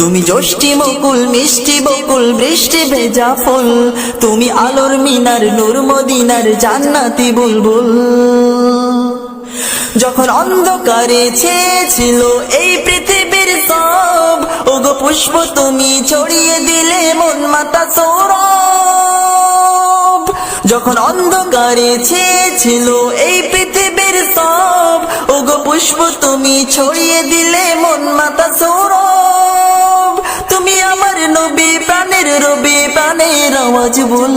তুমি জ্যোষ্ঠি মুকুল মিষ্টি বকুল, বৃষ্টি ভেজা ফুল। তুমি আলোর মিনার, নূর মদিনার জান্নাতি বুলবুল। যখন অন্ধকারে ছেয়েছিল এই পৃথিবীর সব, ওগো পুষ্প তুমি ছড়িয়ে দিলে মন মাতা সৌরভ। যখন অন্ধকারে ছেয়েছিল এই পৃথিবীর সব, ওগো পুষ্প তুমি ছড়িয়ে দিলে মন মাতা রবি পানের আওয়াজ বল।